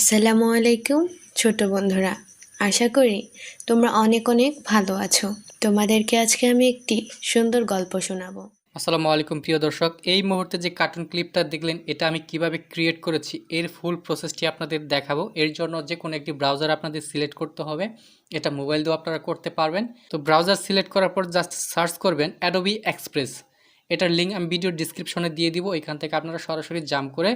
আসসালামু আলাইকুম, ছোট বন্ধুরা। আশা করি তোমরা অনেক অনেক ভালো আছো। তোমাদেরকে আজকে আমি একটি সুন্দর গল্প শোনাবো। আসসালামু আলাইকুম, প্রিয় দর্শক। এই মুহূর্তে যে কার্টুন ক্লিপটা দেখলেন, এটা আমি কীভাবে ক্রিয়েট করেছি, এর ফুল প্রসেসটি আপনাদের দেখাবো। এর জন্য যে কোনো একটি ব্রাউজার আপনাদের সিলেক্ট করতে হবে। এটা মোবাইল দিয়েও আপনারা করতে পারবেন। তো ব্রাউজার সিলেক্ট করার পর জাস্ট সার্চ করবেন অ্যাডোবি এক্সপ্রেস এটার লিঙ্ক আমি ভিডিও ডিসক্রিপশনে দিয়ে দিব। এখান থেকে আপনারা সরাসরি জাম করে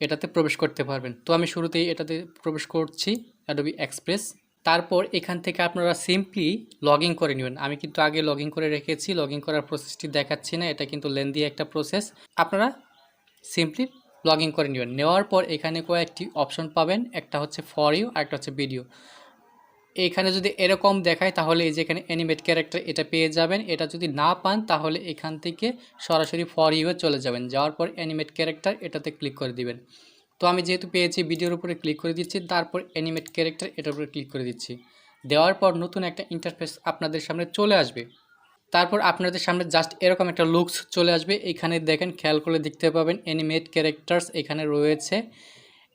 এটাতে প্রবেশ করতে পারবেন। তো আমি শুরুতেই এটাতে প্রবেশ করছি অ্যাডোবি এক্সপ্রেস তারপর এখান থেকে আপনারা সিম্পলি লগ করে নেবেন। আমি কিন্তু আগে লগ করে রেখেছি লগ করার প্রসেসটি দেখাচ্ছি না, এটা কিন্তু লেন্দি একটা প্রসেস আপনারা সিম্পলি লগ করে নেবেন। নেওয়ার পর এখানে কয়েকটি অপশন পাবেন, একটা হচ্ছে ফর ইউ আর একটা হচ্ছে ভিডিও এখানে যদি এরকম দেখায়, তাহলে এই যে এখানে অ্যানিমেট ক্যারেক্টার এটা পেয়ে যাবেন। এটা যদি না পান, তাহলে এখান থেকে সরাসরি ফর ইউয়ে চলে যাবেন। যাওয়ার পর অ্যানিমেট ক্যারেক্টার এটাতে ক্লিক করে দিবেন। তো আমি যেহেতু পেয়েছি ভিডিওর উপরে ক্লিক করে দিচ্ছি, তারপর অ্যানিমেট ক্যারেক্টার এটার উপরে ক্লিক করে দিচ্ছি। দেওয়ার পর নতুন একটা ইন্টারফেস আপনাদের সামনে চলে আসবে। তারপর আপনাদের সামনে জাস্ট এরকম একটা লুকস চলে আসবে। এখানে দেখেন, খেয়াল করে দেখতে পাবেন অ্যানিমেট ক্যারেক্টার্স এখানে রয়েছে।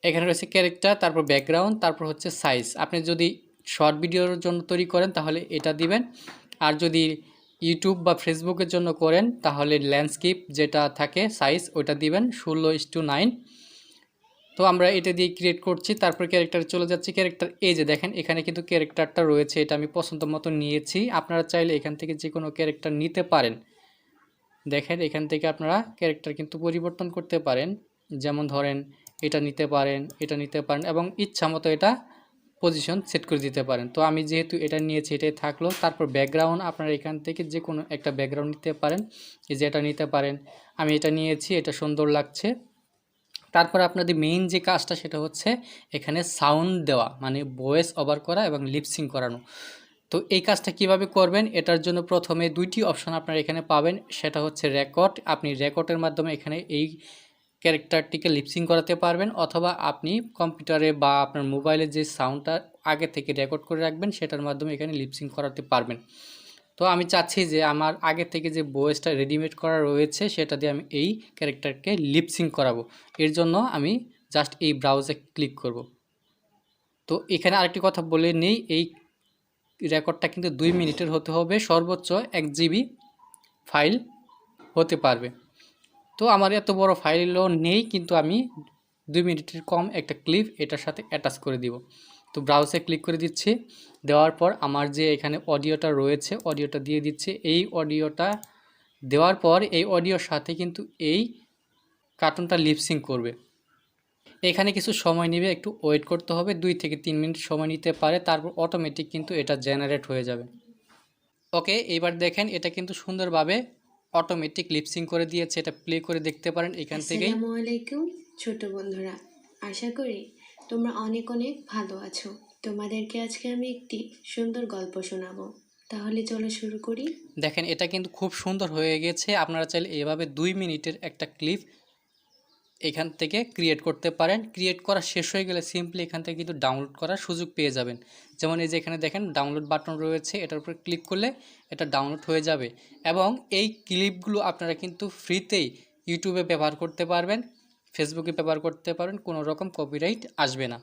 এখানে রয়েছে ক্যারেক্টার তারপর ব্যাকগ্রাউন্ড তারপর হচ্ছে সাইজ আপনি যদি শর্ট ভিডিওর জন্য তৈরি করেন, তাহলে এটা দিবেন। আর যদি ইউটিউব বা ফেসবুকের জন্য করেন, তাহলে ল্যান্ডস্কেপ যেটা থাকে, সাইজ ওটা দিবেন, ষোলো ইস টু নাইন। তো আমরা এটা দিয়ে ক্রিয়েট করছি, তারপর ক্যারেক্টার চলে যাচ্ছি। ক্যারেক্টার এই যে দেখেন, এখানে কিন্তু ক্যারেক্টারটা রয়েছে, এটা আমি পছন্দ মতো নিয়েছি। আপনারা চাইলে এখান থেকে যে কোনো ক্যারেক্টার নিতে পারেন। দেখেন, এখান থেকে আপনারা ক্যারেক্টার কিন্তু পরিবর্তন করতে পারেন। যেমন ধরেন, এটা নিতে পারেন, এটা নিতে পারেন, এবং ইচ্ছা মতো এটা পজিশন সেট করে দিতে পারেন। তো আমি যেহেতু এটা নিয়েছি, এটাই থাকল। তারপর ব্যাকগ্রাউন্ড আপনারা এখান থেকে যে কোনো একটা ব্যাকগ্রাউন্ড নিতে পারেন। এই যে এটা নিতে পারেন। আমি এটা নিয়েছি, এটা সুন্দর লাগছে। তারপর আপনাদের মেইন যে কাজটা সেটা হচ্ছে এখানে সাউন্ড দেওয়া মানে ভয়েস ওভার করা এবং লিপসিং করানো। তো এই কাজটা কীভাবে করবেন? এটার জন্য প্রথমে দুইটি অপশন আপনারা এখানে পাবেন। সেটা হচ্ছে রেকর্ড আপনি রেকর্ডের মাধ্যমে এখানে এই ক্যারেক্টারটিকে লিপসিং করাতে পারবেন অথবা আপনি কম্পিউটারে বা আপনার মোবাইলে যে সাউন্ডটা আগে থেকে রেকর্ড করে রাখবেন, সেটার মাধ্যমে এখানে লিপসিং করাতে পারবেন। তো আমি চাচ্ছি যে আমার আগে থেকে যে বয়েসটা রেডিমেড করা রয়েছে, সেটা দিয়ে আমি এই ক্যারেক্টারকে লিপসিং করাবো। এর জন্য আমি জাস্ট এই ব্রাউজে ক্লিক করব। তো এখানে আরেকটি কথা বলে নেই, এই রেকর্ডটা কিন্তু দুই মিনিটের হতে হবে, সর্বোচ্চ এক জিবি ফাইল হতে পারবে। তো আমার এত বড় ফাইলও নেই, কিন্তু আমি দুই মিনিটের কম একটা ক্লিপ এটার সাথে অ্যাটাচ করে দিব। তো ব্রাউজে ক্লিক করে দিচ্ছি, দেওয়ার পর আমার যে এখানে অডিওটা রয়েছে অডিওটা দিয়ে দিচ্ছে। এই অডিওটা দেওয়ার পর এই অডিওর সাথে কিন্তু এই কার্টুনটা লিপসিং করবে। এখানে কিছু সময় নেবে, একটু ওয়েট করতে হবে, দুই থেকে তিন মিনিট সময় নিতে পারে, তারপর অটোমেটিক কিন্তু এটা জেনারেট হয়ে যাবে। ওকে এবার দেখেন এটা কিন্তু সুন্দরভাবে অটোমেটিক লিপসিং করে দিয়েছে এটা প্লে করে দেখতে পারেন এখান থেকে আসসালামু আলাইকুম ছোট বন্ধুরা। আশা করি তোমরা অনেক অনেক ভালো আছো। তোমাদেরকে আজকে আমি একটি সুন্দর গল্প শোনাবো। তাহলে চলো শুরু করি। দেখেন এটা কিন্তু খুব সুন্দর হয়ে গেছে। আপনারা চাইলে এভাবে দুই মিনিটের একটা ক্লিপ এখান থেকে ক্রিয়েট করতে পারেন। ক্রিয়েট করা শেষ হয়ে গেলে সিম্পলি এখান থেকে কিন্তু ডাউনলোড করার সুযোগ পেয়ে যাবেন। যেমন এই যে এখানে দেখেন ডাউনলোড বাটন রয়েছে, এটার উপর ক্লিক করলে এটা ডাউনলোড হয়ে যাবে। এবং এই ক্লিপগুলো আপনারা কিন্তু ফ্রিতেই ইউটিউবে ব্যবহার করতে পারবেন ফেসবুকে ব্যবহার করতে পারেন কোনো রকম কপিরাইট আসবে না।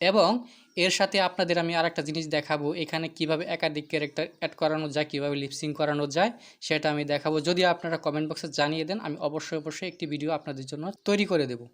এবং এর সাথে আপনাদের আমি আর একটা জিনিস দেখাবো, এখানে কীভাবে একাধিক ক্যারেক্টার অ্যাড করানো যায়, কীভাবে লিপসিং করানো যায়, সেটা আমি দেখাবো। যদি আপনারা কমেন্ট বক্সে জানিয়ে দেন, আমি অবশ্যই অবশ্যই একটি ভিডিও আপনাদের জন্য তৈরি করে দেবো।